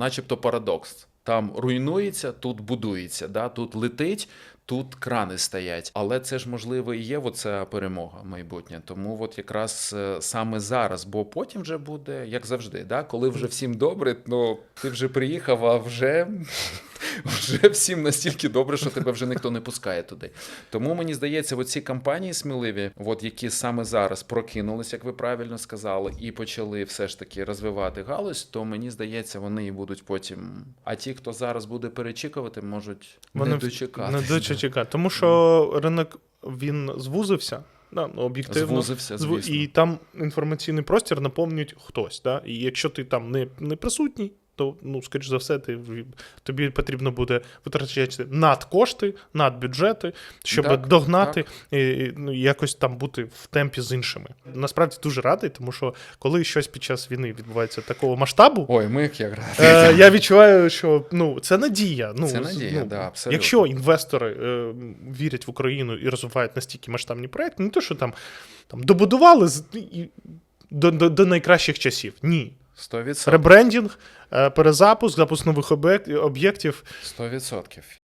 начебто парадокс. Там руйнується, тут будується, да? тут летить, тут крани стоять. Але це ж можливо і є оця перемога майбутня. Тому от якраз е, саме зараз, бо потім вже буде, як завжди, да? коли вже всім добре, ну ти вже приїхав, а вже, вже всім настільки добре, що тебе вже ніхто не пускає туди. Тому мені здається, оці кампанії сміливі, от які саме зараз прокинулись, як ви правильно сказали, і почали все ж таки розвивати галузь, то мені здається, вони і будуть потім. А ті, хто зараз буде перечікувати, можуть Вони не дочекати. Не дочекати. Тому що ринок він звузився. Да, ну, об'єктивно. Звузився, звісно. І там інформаційний простір наповнюють хтось. Да? І якщо ти там не, не присутній, то, ну, скоріш за все, ти, тобі потрібно буде витрачати надкошти, надбюджети, щоб Так, догнати і, і, ну, якось там бути в темпі з іншими. Насправді дуже радий, тому що коли щось під час війни відбувається такого масштабу, Ой, ми як як. Е, я відчуваю, що ну це надія. Ну Це надія, ну, да, абсолютно. Якщо інвестори е, вірять в Україну і розвивають настільки масштабні проекти, не то, що там, там добудували з, і, до, до, до найкращих часів. Ні. 100%. Ребрендінг, е, перезапуск, запуск нових об'єктів. 100%.